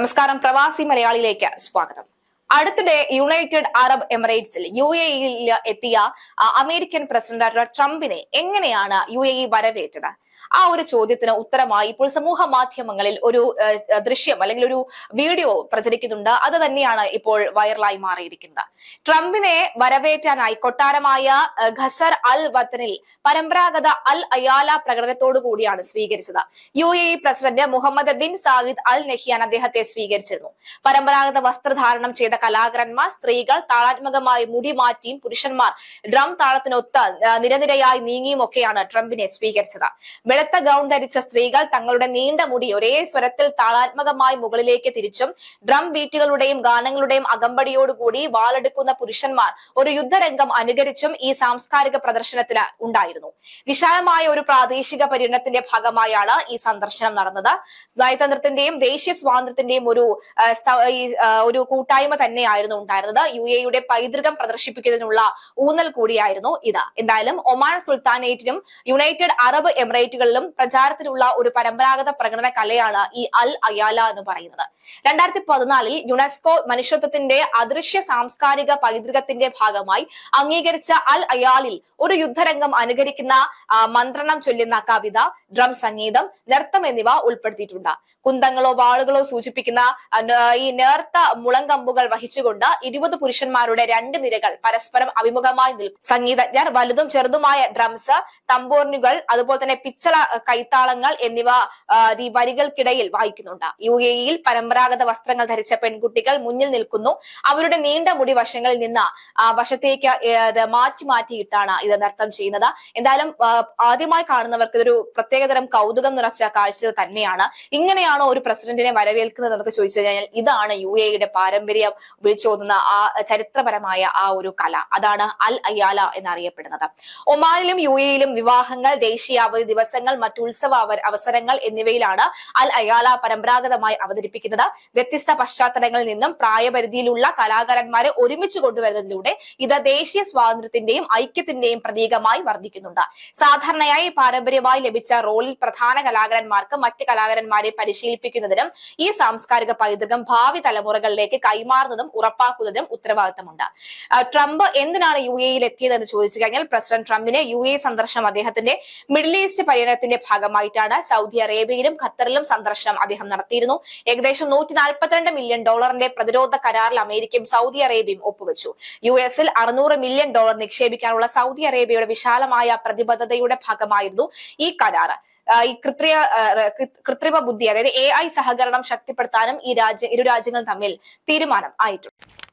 നമസ്കാരം. പ്രവാസി മലയാളിയിലേക്ക് സ്വാഗതം. അടുത്തിടെ യുണൈറ്റഡ് അറബ് എമിറേറ്റ്സിൽ യു എ എത്തിയ അമേരിക്കൻ പ്രസിഡന്റ് ട്രംപിനെ എങ്ങനെയാണ് യു എ വരവേറ്റത്? ആ ഒരു ചോദ്യത്തിന് ഉത്തരമായി ഇപ്പോൾ സമൂഹ മാധ്യമങ്ങളിൽ ഒരു ദൃശ്യം അല്ലെങ്കിൽ ഒരു വീഡിയോ പ്രചരിക്കുന്നുണ്ട്. അത് തന്നെയാണ് ഇപ്പോൾ വൈറലായി മാറിയിരിക്കുന്നത്. ട്രംപിനെ വരവേറ്റാനായി കൊട്ടാരമായ ഖസർ അൽ വത്തനിൽ പരമ്പരാഗത അൽ അയാല പ്രകടനത്തോടു കൂടിയാണ് സ്വീകരിച്ചത്. U A president Mohamed bin Zayed Al Nahyan അദ്ദേഹത്തെ സ്വീകരിച്ചിരുന്നു. പരമ്പരാഗത വസ്ത്രധാരണം ചെയ്ത കലാകാരന്മാർ സ്ത്രീകൾ താളാത്മകമായി മുടി മാറ്റിയും പുരുഷന്മാർ ഡ്രം താളത്തിനൊത്ത് നിരനിരയായി നീങ്ങിയും ഒക്കെയാണ് ട്രംപിനെ സ്വീകരിച്ചത്. വെളുത്ത ഗൗൺ ധരിച്ച സ്ത്രീകൾ തങ്ങളുടെ നീണ്ട മുടി ഒരേ സ്വരത്തിൽ താളാത്മകമായി മുകളിലേക്ക് തിരിച്ചും ഡ്രം ബീറ്റുകളുടെയും ഗാനങ്ങളുടെയും അകമ്പടിയോടുകൂടി വാളെടുക്കുന്ന പുരുഷന്മാർ ഒരു യുദ്ധരംഗം അനുകരിച്ചും ഈ സാംസ്കാരിക പ്രദർശനത്തിന് ഉണ്ടായിരുന്നു. വിശാലമായ ഒരു പ്രാദേശിക പര്യടനത്തിന്റെ ഭാഗമായാണ് ഈ സന്ദർശനം നടന്നത്. നയതന്ത്രത്തിന്റെയും ദേശീയ സ്വാതന്ത്ര്യത്തിന്റെയും ഒരു ഒരു കൂട്ടായ്മ തന്നെയായിരുന്നു ഉണ്ടായിരുന്നത്. യു എയുടെ പൈതൃകം പ്രദർശിപ്പിക്കുന്നതിനുള്ള ഊന്നൽ കൂടിയായിരുന്നു ഇത്. എന്തായാലും ഒമാൻ സുൽത്താനേറ്റിനും യുണൈറ്റഡ് അറബ് എമിറേറ്റുകളിലും പ്രചാരത്തിലുള്ള ഒരു പരമ്പരാഗത പ്രകടന കലയാണ് ഈ അൽ അയാല എന്ന് പറയുന്നത്. രണ്ടായിരത്തി പതിനാലിൽ യുനെസ്കോ മനുഷ്യത്വത്തിന്റെ അദൃശ്യ സാംസ്കാരിക പൈതൃകത്തിന്റെ ഭാഗമായി അംഗീകരിച്ച അൽ അയാലിൽ ഒരു യുദ്ധരംഗം അനുകരിക്കുന്ന മന്ത്രണം ചൊല്ലുന്ന കവിത ഡ്രം സംഗീതം നൃത്തം എന്നിവ ഉൾപ്പെടുത്തിയിട്ടുണ്ട്. കുന്തങ്ങളോ വാളുകളോ സൂചിപ്പിക്കുന്ന ഈ നേർത്ത മുളങ്കമ്പുകൾ വഹിച്ചുകൊണ്ട് ഇരുപത് പുരുഷന്മാരുടെ രണ്ട് നിരകൾ പരസ്പരം അഭിമുഖമായി നിൽക്കും. സംഗീതജ്ഞർ വലുതും ചെറുതുമായ ഡ്രംസ് തമ്പൂർണുകൾ അതുപോലെ തന്നെ പിച്ചള കൈത്താളങ്ങൾ എന്നിവ ഈ വരികൾക്കിടയിൽ വായിക്കുന്നുണ്ട്. യു എ ഇയിൽ പരമ്പരാഗത വസ്ത്രങ്ങൾ ധരിച്ച പെൺകുട്ടികൾ മുന്നിൽ നിൽക്കുന്നു. അവരുടെ നീണ്ട മുടി വശങ്ങളിൽ നിന്ന് വശത്തേക്ക് മാറ്റി മാറ്റിയിട്ടാണ് ഇത് നൃത്തം ചെയ്യുന്നത്. എന്തായാലും ആദ്യമായി കാണുന്നവർക്ക് ഇതൊരു പ്രത്യേകതരം കൗതുകം നിറച്ച കാഴ്ച തന്നെയാണ്. ഇങ്ങനെയാണോ ഒരു പ്രസിഡന്റിനെ വരവേൽക്കുന്നത് എന്നൊക്കെ ചോദിച്ചു കഴിഞ്ഞാൽ ഇതാണ് യു എയുടെ പാരമ്പര്യം വിളിച്ചോതുന്ന ആ ചരിത്രപരമായ ആ ഒരു കല. അതാണ് അൽ അയാല എന്നറിയപ്പെടുന്നത്. ഒമാനിലും യു എയിലും വിവാഹങ്ങൾ ദേശീയ അവധി ദിവസങ്ങൾ മറ്റു ഉത്സവ അവസരങ്ങൾ എന്നിവയിലാണ് അൽ അയാള പരമ്പരാഗതമായി അവതരിപ്പിക്കുന്നത്. വ്യത്യസ്ത പശ്ചാത്തലങ്ങളിൽ നിന്നും പ്രായപരിധിയിലുള്ള കലാകാരന്മാരെ ഒരുമിച്ച് കൊണ്ടുവരുന്നതിലൂടെ ഇത് ദേശീയ സ്വാതന്ത്ര്യത്തിന്റെയും ഐക്യത്തിന്റെയും പ്രതീകമായി വർദ്ധിക്കുന്നുണ്ട്. സാധാരണയായി പാരമ്പര്യമായി ലഭിച്ച റോളിൽ പ്രധാന കലാകാരന്മാർക്ക് മറ്റ് കലാകാരന്മാരെ പരിശീലിപ്പിക്കുന്നതിനും ഈ സാംസ്കാരിക പൈതൃകം ഭാവി തലമുറകളിലേക്ക് കൈമാറുന്നതും ഉറപ്പാക്കുന്നതിനും ഉത്തരവാദിത്തമുണ്ട്. ട്രംപ് എന്തിനാണ് യു എയിൽ എത്തിയതെന്ന് ചോദിച്ചു കഴിഞ്ഞാൽ പ്രസിഡന്റ് ട്രംപിന് യു എ സന്ദർശനം അദ്ദേഹത്തിന്റെ മിഡിൽ ഈസ്റ്റ് പര്യടനത്തിന്റെ ഭാഗമായിട്ടാണ് സൗദി അറേബ്യയിലും ഖത്തറിലും സന്ദർശനം അദ്ദേഹം നടത്തിയിരുന്നു. ഏകദേശം നൂറ്റി നാൽപ്പത്തിരണ്ട് മില്യൺ ഡോളറിന്റെ പ്രതിരോധ കരാറിൽ അമേരിക്കയും സൗദി അറേബ്യയും ഒപ്പുവെച്ചു. യു എസിൽ അറുന്നൂറ് മില്യൺ ഡോളർ നിക്ഷേപിക്കാനുള്ള സൗദി അറേബ്യയുടെ വിശാലമായ പ്രതിബദ്ധതയുടെ ഭാഗമായിരുന്നു ഈ കരാർ ഈ കൃത്രിയ കൃത്രിമ ബുദ്ധി അതായത് എ സഹകരണം ശക്തിപ്പെടുത്താനും ഈ രാജ്യ ഇരു രാജ്യങ്ങൾ തമ്മിൽ തീരുമാനം ആയിട്ടുണ്ട്.